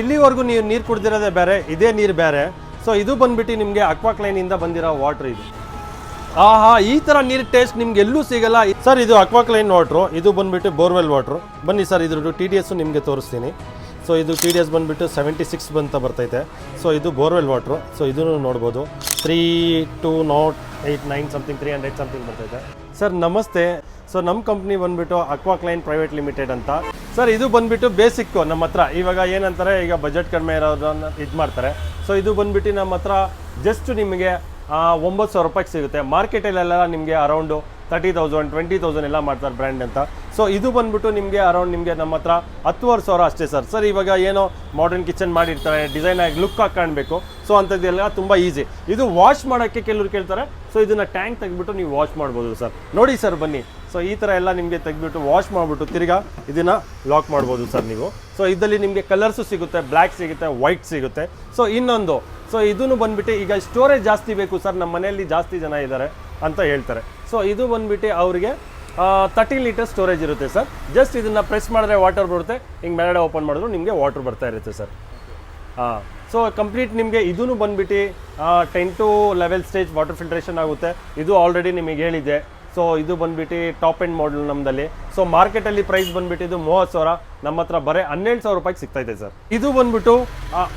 ಇಲ್ಲಿವರೆಗೂ ನೀವು ನೀರು ಕುಡ್ದಿರೋದೇ ಬೇರೆ, ಇದೇ ನೀರು ಬೇರೆ. ಸೊ ಇದು ಬಂದ್ಬಿಟ್ಟು ನಿಮಗೆ ಅಕ್ವಾಕ್ಲೈನಿಂದ ಬಂದಿರೋ ವಾಟ್ರ್ ಇದು. ಆಹಾ, ಈ ಥರ ನೀರು ಟೇಸ್ಟ್ ನಿಮ್ಗೆ ಎಲ್ಲೂ ಸಿಗಲ್ಲ. ಸರ್ ಇದು ಅಕ್ವಾಕ್ಲೈನ್ ವಾಟ್ರು ಇದು ಬಂದ್ಬಿಟ್ಟು ಬೋರ್ವೆಲ್ ವಾಟ್ರು ಬನ್ನಿ ಸರ್ ಇದ್ರದ್ದು ಟಿ ಡಿ ಎಸ್ಸು ನಿಮಗೆ ತೋರಿಸ್ತೀನಿ. ಸೊ ಇದು ಟಿ ಡಿ ಎಸ್ ಬಂದ್ಬಿಟ್ಟು ಸೆವೆಂಟಿ ಸಿಕ್ಸ್ ಬಂತ ಬರ್ತೈತೆ. ಸೊ ಇದು ಬೋರ್ವೆಲ್ ವಾಟ್ರು ಸೊ ಇದನ್ನು ನೋಡ್ಬೋದು. Three two nought eight nine something three hundred something ಬರ್ತೈತೆ ಸರ್, ನಮಸ್ತೆ. ಸೊ ನಮ್ಮ ಕಂಪ್ನಿ ಬಂದ್ಬಿಟ್ಟು ಅಕ್ವಾಕ್ಲೈನ್ ಪ್ರೈವೇಟ್ ಲಿಮಿಟೆಡ್ ಅಂತ. ಸರ್ ಇದು ಬಂದ್ಬಿಟ್ಟು ಬೇಸಿಕ್ಕು ನಮ್ಮ ಹತ್ರ. ಇವಾಗ ಏನಂತಾರೆ, ಈಗ ಬಜೆಟ್ ಕಡಿಮೆ ಇರೋದನ್ನ ಇದು ಮಾಡ್ತಾರೆ. ಸೊ ಇದು ಬಂದ್ಬಿಟ್ಟು ನಮ್ಮ ಹತ್ರ ಜಸ್ಟ್ ನಿಮಗೆ ಒಂಬತ್ತು ಸಾವಿರ ರೂಪಾಯಿಗೆ ಸಿಗುತ್ತೆ. ಮಾರ್ಕೆಟಲ್ಲೆಲ್ಲ ನಿಮಗೆ around thirty thousand twenty thousand ಎಲ್ಲ ಮಾಡ್ತಾರೆ ಬ್ರ್ಯಾಂಡ್ ಅಂತ. ಸೊ ಇದು ಬಂದ್ಬಿಟ್ಟು ನಿಮಗೆ ಅರೌಂಡ್ ನಿಮಗೆ ನಮ್ಮ ಹತ್ರ ಹತ್ತುವರೆ ಸಾವಿರ ಅಷ್ಟೇ ಸರ್ ಸರ್ ಇವಾಗ ಏನೋ ಮಾಡರ್ನ್ ಕಿಚನ್ ಮಾಡಿರ್ತಾರೆ ಡಿಸೈನ್ ಆಗಿ ಲುಕ್ ಆಗಿ ಕಾಣಬೇಕು. ಸೊ ಅಂಥದ್ದೆಲ್ಲ ತುಂಬ ಈಸಿ ಇದು ವಾಶ್ ಮಾಡೋಕ್ಕೆ ಕೆಲವರು ಕೇಳ್ತಾರೆ. ಸೊ ಇದನ್ನು ಟ್ಯಾಂಕ್ ತೆಗೆದ್ಬಿಟ್ಟು ನೀವು ವಾಶ್ ಮಾಡ್ಬೋದು ಸರ್ ನೋಡಿ ಸರ್ ಬನ್ನಿ. ಸೊ ಈ ಥರ ಎಲ್ಲ ನಿಮಗೆ ತೆಗೆದ್ಬಿಟ್ಟು ವಾಶ್ ಮಾಡಿಬಿಟ್ಟು ತಿರ್ಗಾ ಇದನ್ನು ಲಾಕ್ ಮಾಡ್ಬೋದು ಸರ್ ನೀವು. ಸೊ ಇದರಲ್ಲಿ ನಿಮಗೆ ಕಲರ್ಸು ಸಿಗುತ್ತೆ ಬ್ಲ್ಯಾಕ್ ಸಿಗುತ್ತೆ ವೈಟ್ ಸಿಗುತ್ತೆ. ಸೊ ಇನ್ನೊಂದು. ಸೊ ಇದನ್ನು ಬಂದುಬಿಟ್ಟು ಈಗ ಸ್ಟೋರೇಜ್ ಜಾಸ್ತಿ ಬೇಕು ಸರ್ ನಮ್ಮ ಮನೆಯಲ್ಲಿ ಜಾಸ್ತಿ ಜನ ಇದ್ದಾರೆ ಅಂತ ಹೇಳ್ತಾರೆ. ಸೊ ಇದು ಬಂದ್ಬಿಟ್ಟು ಅವರಿಗೆ ತರ್ಟೀನ್ ಲೀಟರ್ ಸ್ಟೋರೇಜ್ ಇರುತ್ತೆ ಸರ್. ಜಸ್ಟ್ ಇದನ್ನು ಪ್ರೆಸ್ ಮಾಡಿದ್ರೆ ವಾಟರ್ ಬರುತ್ತೆ. ಹಿಂಗೆ ಮೇಲಡೆ ಓಪನ್ ಮಾಡಿದ್ರು ನಿಮಗೆ ವಾಟರ್ ಬರ್ತಾ ಇರುತ್ತೆ ಸರ್. ಹಾಂ ಸೊ ಕಂಪ್ಲೀಟ್ ನಿಮಗೆ ಇದೂ ಬಂದ್ಬಿಟ್ಟು ten to level stage water filtration ಆಗುತ್ತೆ. ಇದು ಆಲ್ರೆಡಿ ನಿಮಗೆ ಹೇಳಿದೆ ಸೊ ಇದು ಬಂದ್ಬಿಟ್ಟು ಟಾಪ್ ಎಂಡ್ ಮಾಡಲ್ ನಮ್ಮದಲ್ಲಿ ಸೊ ಮಾರ್ಕೆಟಲ್ಲಿ ಪ್ರೈಸ್ ಬಂದ್ಬಿಟ್ಟು ಇದು ಮೂವತ್ತು ಸಾವಿರ, ನಮ್ಮ ಹತ್ರ ಬರೀ ಹನ್ನೆರಡು ಸಾವಿರ ರೂಪಾಯಿಗೆ ಸಿಗ್ತಾ ಇದೆ ಸರ್. ಇದು ಬಂದ್ಬಿಟ್ಟು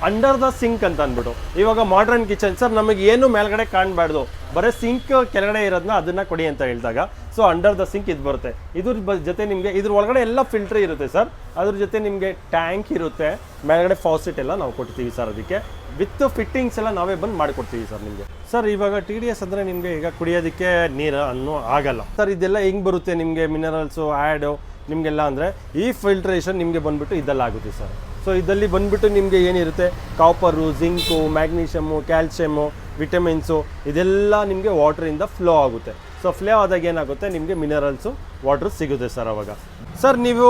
ಅಂಡರ್ ದ ಸಿಂಕ್ ಅಂತ ಅಂದ್ಬಿಟ್ಟು. ಇವಾಗ ಮಾಡ್ರನ್ ಕಿಚನ್ ಸರ್, ನಮಗೆ ಏನು ಮೇಲ್ಗಡೆ ಕಾಣಬಾರ್ದು. ಬರೀ ಸಿಂಕ್ ಕೆಳಗಡೆ ಇರೋದನ್ನ ಅದನ್ನ ಕೊಡಿ ಅಂತ ಹೇಳಿದಾಗ. ಸೊ ಅಂಡರ್ ದ ಸಿಂಕ್ ಇದು ಬರುತ್ತೆ. ಇದ್ರ ಜೊತೆ ನಿಮಗೆ, ಇದ್ರ ಒಳಗಡೆ ಎಲ್ಲ ಫಿಲ್ಟರ್ ಇರುತ್ತೆ ಸರ್. ಅದ್ರ ಜೊತೆ ನಿಮಗೆ ಟ್ಯಾಂಕ್ ಇರುತ್ತೆ. ಮೇಲ್ಗಡೆ ಫಾಸಿಟ್ ಎಲ್ಲ ನಾವು ಕೊಡ್ತೀವಿ ಸರ್ ಅದಕ್ಕೆ. ವಿತ್ ಫಿಟ್ಟಿಂಗ್ಸ್ ಎಲ್ಲ ನಾವೇ ಬಂದು ಮಾಡಿಕೊಡ್ತೀವಿ ಸರ್ ನಿಮಗೆ. ಸರ್, ಇವಾಗ ಟಿ ಡಿ ಎಸ್ ಅಂದರೆ ನಿಮಗೆ ಈಗ ಕುಡಿಯೋದಕ್ಕೆ ನೀರು ಅನ್ನೋ ಆಗಲ್ಲ. ಸರ್, ಇದೆಲ್ಲ ಹೆಂಗೆ ಬರುತ್ತೆ ನಿಮಗೆ ಮಿನರಲ್ಸು ಆ್ಯಡು ನಿಮಗೆಲ್ಲ ಅಂದರೆ ಈ ಫಿಲ್ಟ್ರೇಷನ್ ನಿಮಗೆ ಬಂದುಬಿಟ್ಟು ಇದೆಲ್ಲ ಆಗುತ್ತೆ ಸರ್. ಸೊ ಇದರಲ್ಲಿ ಬಂದ್ಬಿಟ್ಟು ನಿಮಗೆ ಏನಿರುತ್ತೆ? Copper zinc magnesium calcium vitamins ಇದೆಲ್ಲ ನಿಮಗೆ ವಾಟ್ರಿಂದ ಫ್ಲೋ ಆಗುತ್ತೆ. ಸೊ ಫ್ಲೋ ಆದಾಗ ಏನಾಗುತ್ತೆ? ನಿಮಗೆ ಮಿನರಲ್ಸು ವಾಟ್ರ್ ಸಿಗುತ್ತೆ ಸರ್ ಅವಾಗ. ಸರ್, ನೀವು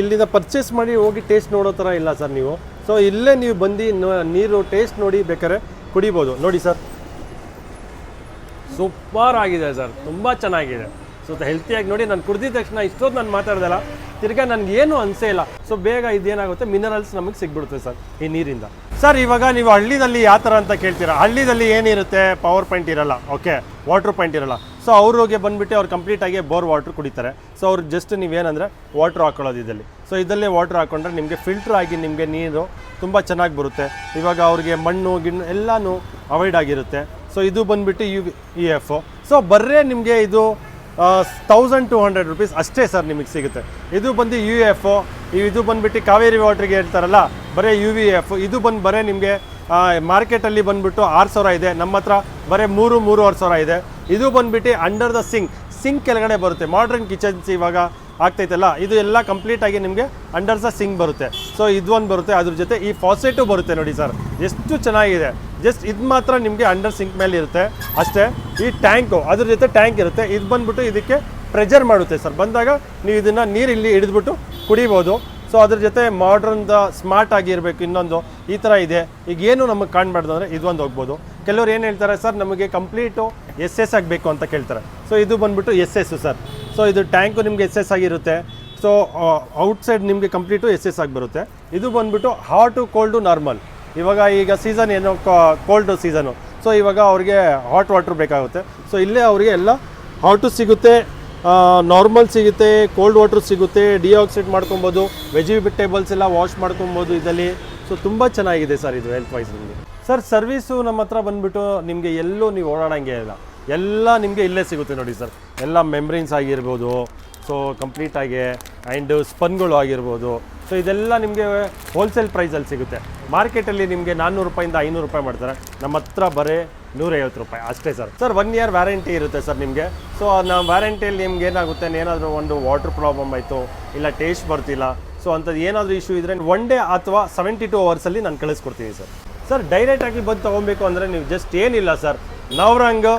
ಇಲ್ಲಿಂದ ಪರ್ಚೇಸ್ ಮಾಡಿ ಹೋಗಿ ಟೇಸ್ಟ್ ನೋಡೋ ಥರ ಇಲ್ಲ ಸರ್ ನೀವು. ಸೊ ಇಲ್ಲೇ ನೀವು ಬಂದು ನೀರು ಟೇಸ್ಟ್ ನೋಡಿ ಬೇಕಾದ್ರೆ ಕುಡಿಬೋದು. ನೋಡಿ ಸರ್. ಸೂಪರ್ ಆಗಿದೆ ಸರ್. ತುಂಬ ಚೆನ್ನಾಗಿದೆ. ಸೊ ಹೆಲ್ತಿಯಾಗಿ ನೋಡಿ ನಾನು ಕುಡಿದ ತಕ್ಷಣ ಇಷ್ಟೊತ್ತು ನಾನು ಮಾತಾಡ್ದಲ್ಲ ತಿರ್ಗಾ ನನಗೇನು ಏನು ಅನಿಸೇ ಇಲ್ಲ. ಸೊ ಬೇಗ ಇದೇನಾಗುತ್ತೆ ಮಿನರಲ್ಸ್ ನಮಗೆ ಸಿಗ್ಬಿಡುತ್ತೆ ಸರ್ ಈ ನೀರಿಂದ. ಸರ್ ಇವಾಗ ನೀವು ಹಳ್ಳಿದಲ್ಲಿ ಯಾವ ಥರ ಅಂತ ಕೇಳ್ತೀರಾ? ಹಳ್ಳಿದಲ್ಲಿ ಏನಿರುತ್ತೆ? ಪವರ್ ಪಾಯಿಂಟ್ ಇರಲ್ಲ ಓಕೆ ವಾಟರ್ ಪಾಯಿಂಟ್ ಇರಲ್ಲ. ಸೊ ಅವ್ರಿಗೆ ಬಂದುಬಿಟ್ಟು ಅವ್ರು ಕಂಪ್ಲೀಟಾಗಿ ಬೋರ್ ವಾಟ್ರ್ ಕುಡಿತಾರೆ. ಸೊ ಅವ್ರು ಜಸ್ಟ್ ನೀವೇನಂದರೆ ವಾಟ್ರ್ ಹಾಕೊಳ್ಳೋದು ಇದರಲ್ಲಿ. ಸೊ ಇದಲ್ಲೇ ವಾಟ್ರ್ ಹಾಕೊಂಡ್ರೆ ನಿಮಗೆ ಫಿಲ್ಟರ್ ಆಗಿ ನಿಮಗೆ ನೀರು ತುಂಬ ಚೆನ್ನಾಗಿ ಬರುತ್ತೆ. ಇವಾಗ ಅವ್ರಿಗೆ ಮಣ್ಣು, ಗಿಣ್ಣು ಎಲ್ಲನೂ ಅವಾಯ್ಡ್ ಆಗಿರುತ್ತೆ. ಸೊ ಇದು ಬಂದುಬಿಟ್ಟು ಯು ಇ ಎಫ್ ಸೊ ಬರ್ರೇ ನಿಮಗೆ ಇದು ತೌಸಂಡ್ ಟು ಹಂಡ್ರೆಡ್ ರುಪೀಸ್ ಅಷ್ಟೇ ಸರ್ ನಿಮಗೆ ಸಿಗುತ್ತೆ. ಇದು ಬಂದು ಯು ಎಫ್ ಇದು ಬಂದುಬಿಟ್ಟು ಕಾವೇರಿ ವಾಟ್ರಿಗೆ ಹೇಳ್ತಾರಲ್ಲ ಬರೀ ಯು ವಿ ಎಫ್ ಇದು ಬಂದು ಬರೀ ನಿಮಗೆ ಮಾರ್ಕೆಟಲ್ಲಿ ಬಂದ್ಬಿಟ್ಟು ಆರು ಸಾವಿರ ಇದೆ. ನಮ್ಮ ಹತ್ರ ಬರೀ ಮೂರು, ಮೂರುವರೆ ಸಾವಿರ ಇದೆ. ಇದು ಬಂದ್ಬಿಟ್ಟು ಅಂಡರ್ ದ ಸಿಂಕ್ ಸಿಂಕ್ ಕೆಳಗಡೆ ಬರುತ್ತೆ. ಮಾಡ್ರನ್ ಕಿಚನ್ಸ್ ಇವಾಗ ಆಗ್ತೈತಲ್ಲ, ಇದು ಎಲ್ಲ ಕಂಪ್ಲೀಟಾಗಿ ನಿಮಗೆ ಅಂಡರ್ ದ ಸಿಂಕ್ ಬರುತ್ತೆ. ಸೊ ಇದು ಒಂದು ಬರುತ್ತೆ. ಅದ್ರ ಜೊತೆ ಈ ಫಾಸೆಟು ಬರುತ್ತೆ ನೋಡಿ ಸರ್ ಎಷ್ಟು ಚೆನ್ನಾಗಿದೆ. ಜಸ್ಟ್ ಇದು ಮಾತ್ರ ನಿಮಗೆ ಅಂಡರ್ ಸಿಂಕ್ ಮೇಲೆ ಇರುತ್ತೆ. ಅಷ್ಟೇ, ಈ ಟ್ಯಾಂಕು ಅದ್ರ ಜೊತೆ ಟ್ಯಾಂಕ್ ಇರುತ್ತೆ. ಇದು ಬಂದ್ಬಿಟ್ಟು ಇದಕ್ಕೆ ಪ್ರೆಜರ್ ಮಾಡುತ್ತೆ ಸರ್ ಬಂದಾಗ ನೀವು ಇದನ್ನು ನೀರು ಇಲ್ಲಿ ಹಿಡಿದ್ಬಿಟ್ಟು ಕುಡಿಬೋದು. ಸೊ ಅದ್ರ ಜೊತೆ ಮಾಡ್ರನ್ದ ಸ್ಮಾರ್ಟ್ ಆಗಿರಬೇಕು ಇನ್ನೊಂದು ಈ ಥರ ಇದೆ. ಈಗ ಏನು ನಮಗೆ ಕಾಣಬಾರ್ದು ಅಂದರೆ ಇದೊಂದು ಹೋಗ್ಬೋದು. ಕೆಲವ್ರು ಏನು ಹೇಳ್ತಾರೆ, ಸರ್, ನಮಗೆ ಕಂಪ್ಲೀಟು ಎಸ್ ಎಸ್ ಆಗಬೇಕು ಅಂತ ಕೇಳ್ತಾರೆ. ಸೊ ಇದು ಬಂದ್ಬಿಟ್ಟು ಎಸ್ ಎಸ್ ಸರ್. ಸೊ ಇದು ಟ್ಯಾಂಕು ನಿಮಗೆ ಎಸ್ ಎಸ್ ಆಗಿರುತ್ತೆ. ಸೊ ಔಟ್ಸೈಡ್ ನಿಮಗೆ ಕಂಪ್ಲೀಟು ಎಸ್ ಎಸ್ ಆಗಿ ಬರುತ್ತೆ ಇದು ಬಂದ್ಬಿಟ್ಟು ಹಾಟು ಕೋಲ್ಡು ನಾರ್ಮಲ್ ಇವಾಗ ಈಗ ಸೀಸನ್ ಏನೋ ಕೋಲ್ಡ್ ಸೀಸನು ಸೊ ಇವಾಗ ಅವ್ರಿಗೆ ಹಾಟ್ ವಾಟ್ರ್ ಬೇಕಾಗುತ್ತೆ. ಸೊ ಇಲ್ಲೇ ಅವರಿಗೆ ಎಲ್ಲ ಹಾಟು ಸಿಗುತ್ತೆ. ನಾರ್ಮಲ್ ಸಿಗುತ್ತೆ ಕೋಲ್ಡ್ ವಾಟ್ರ್ ಸಿಗುತ್ತೆ ಡಿಆಕ್ಸೈಡ್ ಮಾಡ್ಕೊಬೋದು ವೆಜಿಟೇಬಲ್ಸ್ ಎಲ್ಲ ವಾಶ್ ಮಾಡ್ಕೊಬೋದು ಇದರಲ್ಲಿ. ಸೊ ತುಂಬ ಚೆನ್ನಾಗಿದೆ ಸರ್ ಇದು ಹೆಲ್ತ್ ವೈಸ್ ನಿಮಗೆ. ಸರ್ ಸರ್ವಿಸು ನಮ್ಮ ಹತ್ರ ಬಂದ್ಬಿಟ್ಟು ನಿಮಗೆ ಎಲ್ಲೂ ನೀವು ಓಡಾಡೋಂಗೆ ಇಲ್ಲ. ಎಲ್ಲ ನಿಮಗೆ ಇಲ್ಲೇ ಸಿಗುತ್ತೆ ನೋಡಿ ಸರ್ ಎಲ್ಲ ಮೆಮ್ರೀನ್ಸ್ ಆಗಿರ್ಬೋದು ಸೊ ಕಂಪ್ಲೀಟಾಗಿ ಆ್ಯಂಡ್ ಸ್ಪನ್ಗಳು ಆಗಿರ್ಬೋದು. ಸೊ ಇದೆಲ್ಲ ನಿಮಗೆ ಹೋಲ್ಸೇಲ್ ಪ್ರೈಸಲ್ಲಿ ಸಿಗುತ್ತೆ. ಮಾರ್ಕೆಟಲ್ಲಿ ನಿಮಗೆ ನಾನ್ನೂರು ರೂಪಾಯಿಂದ ಐನೂರು ರೂಪಾಯಿ ಮಾಡ್ತಾರೆ. ನಮ್ಮ ಹತ್ರ ಬರೀ ನೂರೈವತ್ತು ರೂಪಾಯಿ, ಅಷ್ಟೇ sir sir one year warranty ಇರುತ್ತೆ ಸರ್ ನಿಮಗೆ. ಸೊ ನಾವು ವ್ಯಾರಂಟಿಯಲ್ಲಿ ನಿಮ್ಗೆ ಏನಾಗುತ್ತೆ? ಏನಾದರೂ ಒಂದು ವಾಟರ್ ಪ್ರಾಬ್ಲಮ್ ಆಯಿತು, ಇಲ್ಲ ಟೇಸ್ಟ್ ಬರ್ತಿಲ್ಲ ಸೊ ಅಂಥದ್ದು ಏನಾದರೂ ಇಶ್ಯೂ ಇದ್ದರೆ ಒನ್ ಡೇ ಅಥವಾ ಸೆವೆಂಟಿ ಟು ಅವರ್ಸಲ್ಲಿ ನಾನು ಕಳಿಸ್ಕೊಡ್ತೀನಿ ಸರ್ ಸರ್ ಡೈರೆಕ್ಟಾಗಿ ಬಂದು ತೊಗೊಬೇಕು ಅಂದರೆ ನೀವು ಜಸ್ಟ್ ಏನಿಲ್ಲ ಸರ್ ನವರಂಗ್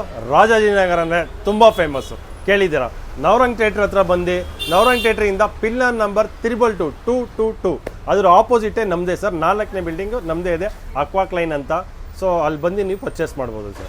ಅಂದರೆ ತುಂಬ ಫೇಮಸ್ಸು ಕೇಳಿದ್ದೀರಾ? ನವರಂಗ್ ಥಿಯೇಟ್ರ್ ಹತ್ರ ಬಂದು, Navrang ಥಿಯೇಟ್ರಿಂದ pillar number triple two two two two ಅದರ ಆಪೋಸಿಟೇ ನಮ್ಮದೇ ಸರ್ ನಾಲ್ಕನೇ ಬಿಲ್ಡಿಂಗು ನಮ್ಮದೇ ಇದೆ ಅಕ್ವಾಕ್ಲೈನ್ ಅಂತ. ಸೊ ಅಲ್ಲಿ ಬಂದು ನೀವು ಪರ್ಚೇಸ್ ಮಾಡ್ಬೋದು ಸರ್.